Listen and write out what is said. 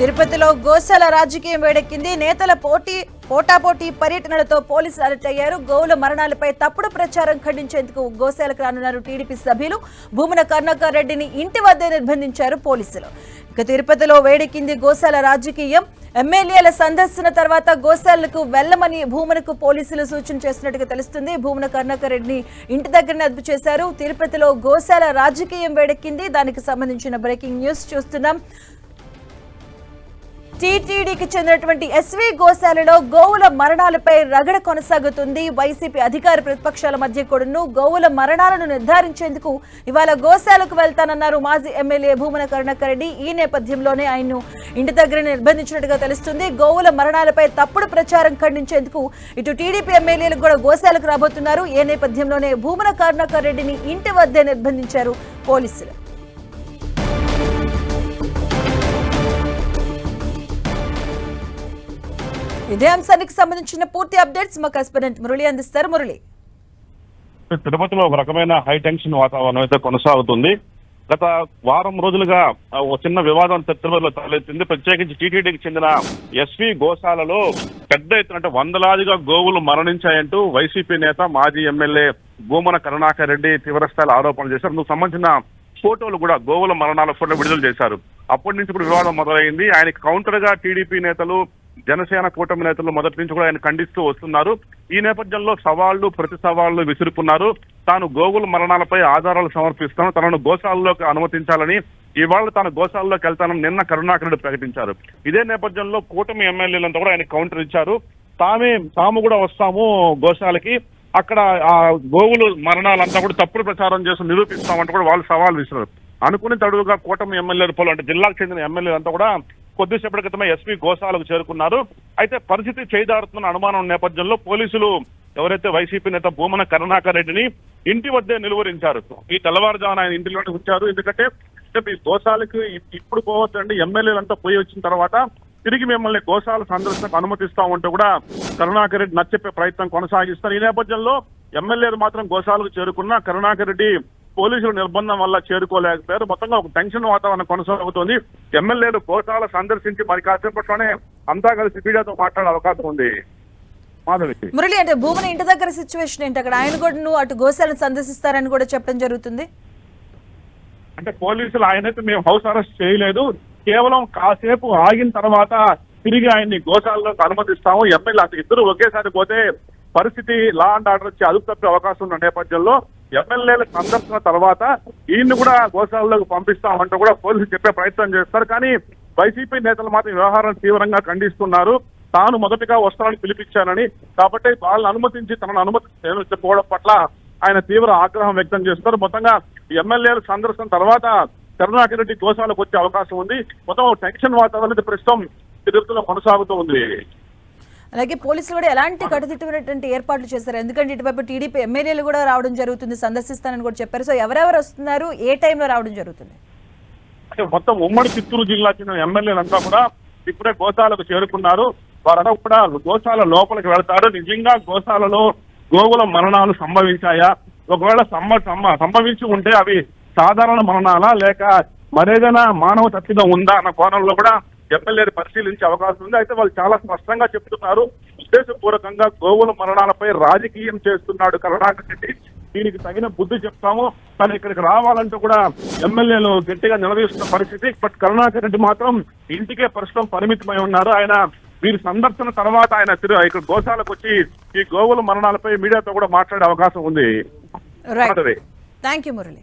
తిరుపతిలో గోశాల రాజకీయం వేడెక్కింది. నేతల పోటీ పోటాపోటీ పర్యటనలతో పోలీసులు అలర్ట్ అయ్యారు. గోవుల మరణాలపై తప్పుడు ప్రచారం ఖండించేందుకు గోశాలకు రానున్నారు టీడీపీ సభ్యులు. భూమన కర్ణాకర్ రెడ్డిని ఇంటి వద్దే నిర్బంధించారు పోలీసులు. ఇక తిరుపతిలో వేడెక్కింది గోశాల రాజకీయం. ఎమ్మెల్యేల సందర్శన తర్వాత గోశాలకు వెళ్ళమని భూమనకు పోలీసులు సూచన చేసినట్టుగా తెలుస్తుంది. భూమన కర్ణాకర్ రెడ్డిని ఇంటి దగ్గరనే అదుపు చేశారు. తిరుపతిలో గోశాల రాజకీయం వేడెక్కింది. దానికి సంబంధించిన బ్రేకింగ్ న్యూస్ చూస్తున్నాం. టీటీడీకి చెందినటువంటి ఎస్వి గోశాలలో గోవుల మరణాలపై రగడ కొనసాగుతుంది. వైసీపీ అధికార ప్రతిపక్షాల మధ్య కూడాను గోవుల మరణాలను నిర్ధారించేందుకు ఇవాళ గోశాలకు వెళ్తానన్నారు మాజీ ఎమ్మెల్యే భూమన కరుణాకర్ రెడ్డి. ఈ నేపథ్యంలోనే ఆయన్ను ఇంటి దగ్గర నిర్బంధించినట్టుగా తెలుస్తుంది. గోవుల మరణాలపై తప్పుడు ప్రచారం ఖండించేందుకు ఇటు టీడీపీ ఎమ్మెల్యేలు కూడా గోశాలకు రాబోతున్నారు. ఈ నేపథ్యంలోనే భూమన కరుణాకర్ రెడ్డిని ఇంటి వద్దే నిర్బంధించారు పోలీసులు. ఇదే అంశానికి సంబంధించిన పూర్తి అప్డేట్స్ మా కరెస్పాండెంట్ మురళి అందిస్తారు. మురళి. తిరుపతిలో ఒక రకమైన హై టెన్షన్ వాతావరణం అయితే కొనసాగుతుంది. గత వారం రోజులుగా ఓ చిన్న వివాదం తిరుపతిలో తలెత్తింది ప్రత్యేకించి టీటీడీకి చెందిన ఎస్వి గోశాలలో పెద్ద ఎత్తున అంటే వందలాదిగా గోవులు మరణించాయంటూ వైసీపీ నేత మాజీ ఎమ్మెల్యే భూమన కరుణాకర్ రెడ్డి తీవ్రస్థాయిలో ఆరోపణలు చేశారు. అందుకు సంబంధించిన ఫోటోలు కూడా గోవుల మరణాల ఫోటో విడుదల చేశారు. అప్పటి నుంచి ఇప్పుడు వివాదం మొదలైంది. ఆయన కౌంటర్గా టీడీపీ నేతలు జనసేన కూటమి నేతలు మొదటి నుంచి కూడా ఆయన ఖండిస్తూ వస్తున్నారు. ఈ నేపథ్యంలో సవాళ్ళు ప్రతి సవాళ్ళు విసురుకున్నారు. తాను గోగుల మరణాలపై ఆధారాలు సమర్పిస్తాను. తనను గోశాలలోకి అనుమతించాలని ఇవాళ తాను గోశాలలోకి వెళ్తానని నిన్న కరుణాకరుడు ప్రకటించారు. ఇదే నేపథ్యంలో కూటమి ఎమ్మెల్యేలంతా కూడా ఆయన కౌంటర్ ఇచ్చారు. తామే తాము కూడా వస్తాము గోశాలకి. అక్కడ ఆ గోవులు మరణాలంతా కూడా తప్పుడు ప్రచారం చేసి నిరూపిస్తామంటూ కూడా వాళ్ళు సవాల్ విసిరారు. అనుకుని తడువుగా కూటమి ఎమ్మెల్యేలు పోలు అంటే జిల్లాకు చెందిన ఎమ్మెల్యేలంతా కూడా కొద్దిసేపటి క్రితమే ఎస్పీ గోశాలకు చేరుకున్నారు. అయితే పరిస్థితి చేదారుతున్న అనుమానం నేపథ్యంలో పోలీసులు ఎవరైతే వైసీపీ నేత భూమన కరుణాకర్ రెడ్డిని ఇంటి వద్దే నిలువరించారు. ఈ తెల్లవారుజామున ఆయన ఇంటిలోనే ఉంచారు. ఎందుకంటే అంటే మీ గోశాలకి ఇప్పుడు పోవద్దండి ఎమ్మెల్యేలంతా పోయి వచ్చిన తర్వాత తిరిగి మిమ్మల్ని గోశాల సందర్శనకు అనుమతిస్తామంటూ కూడా కరుణాకర్ రెడ్డి నచ్చెప్పే ప్రయత్నం కొనసాగిస్తారు. ఈ నేపథ్యంలో ఎమ్మెల్యేలు మాత్రం గోశాలకు చేరుకున్న కరుణాకర్ రెడ్డి పోలీసుల నిర్బంధం వల్ల చేరుకోలేకపోయారు. మొత్తంగా ఒక టెన్షన్ వాతావరణం కొనసాగుతోంది. ఎమ్మెల్యేలు గోశాల సందర్శించి మరి కాసేపట్లోనే అంతా కలిసి మీడియాతో మాట్లాడే అవకాశం ఉంది. మురళి అంటే భూమన ఇంటి దగ్గర సిచ్యువేషన్ ఏంటి? అక్కడ ఆయన కూడా నువ్వు అటు గోశాలను సందర్శిస్తారని కూడా చెప్పడం జరుగుతుంది. అంటే పోలీసులు ఆయనైతే మేము హౌస్ అరెస్ట్ చేయలేదు. కేవలం కాసేపు ఆగిన తర్వాత తిరిగి ఆయన్ని గోశాలలోకి అనుమతిస్తాము. ఎమ్మెల్యే అసలు ఇద్దరు ఒకేసారి పోతే పరిస్థితి లా అండ్ ఆర్డర్ వచ్చి అదుపు తప్పే అవకాశం ఉన్న నేపథ్యంలో ఎమ్మెల్యేల సందర్శన తర్వాత ఈయన్ని కూడా గోశాలలోకి పంపిస్తామంటూ కూడా పోలీసులు చెప్పే ప్రయత్నం చేస్తారు. కానీ వైసీపీ నేతలు మాత్రం వ్యవహారం తీవ్రంగా ఖండిస్తున్నారు. తాను మొదటగా వస్త్రాన్ని పిలిపించానని కాబట్టి వాళ్ళని అనుమతించి తనను అనుమతించకపోవడం పట్ల ఆయన తీవ్ర ఆగ్రహం వ్యక్తం చేస్తారు మొత్తంగా ఎమ్మెల్యేల సందర్శన తర్వాత కరుణాకర్ రెడ్డి గోశాలకు వచ్చే అవకాశం ఉంది. మొత్తం టెన్షన్ వాతావరణం ప్రస్తుతం తిరుపతిలో కొనసాగుతూ ఉంది. అలాగే పోలీసులు కూడా ఎలాంటి కట్టుదిట్టమైనటువంటి ఏర్పాట్లు చేశారు? ఎందుకంటే ఇటువైపు టీడీపీ ఎమ్మెల్యేలు కూడా రావడం జరుగుతుంది సందర్శిస్తానని కూడా చెప్పారు. సో ఎవరెవరు వస్తున్నారు? ఏ టైంలో రావడం జరుగుతుంది? అంటే మొత్తం ఉమ్మడి చిత్తూరు జిల్లా చెందిన ఎమ్మెల్యేలంతా కూడా ఇప్పుడే గోశాలకు చేరుకున్నారు. వారంతా కూడా గోశాల లోపలికి వెళ్తారు. నిజంగా గోశాలలో గోవుల మరణాలు సంభవించాయా? ఒకవేళ సంభ సంభ- సంభవించి ఉంటే అవి సాధారణ మరణాలా? లేక మరేదైనా మానవ తప్పిదం ఉందా? అన్న కోణంలో కూడా ఎమ్మెల్యేలు పరిశీలించే అవకాశం ఉంది. అయితే వాళ్ళు చాలా స్పష్టంగా చెప్తున్నారు. ఉద్దేశపూర్వకంగా గోవుల మరణాలపై రాజకీయం చేస్తున్నాడు కరుణాకర్ రెడ్డి. దీనికి తగిన బుద్ధి చెప్తాము. తను ఇక్కడికి రావాలంటూ కూడా ఎమ్మెల్యేలు గట్టిగా నిలదీస్తున్న పరిస్థితి. బట్ కరుణాకర్ రెడ్డి మాత్రం ఇంటికే ప్రస్తుతం పరిమితమై ఉన్నారు. ఆయన వీరి సందర్శన తర్వాత ఆయన ఇక్కడ గోశాలకు వచ్చి ఈ గోవుల మరణాలపై మీడియాతో కూడా మాట్లాడే అవకాశం ఉంది. Thank you Murali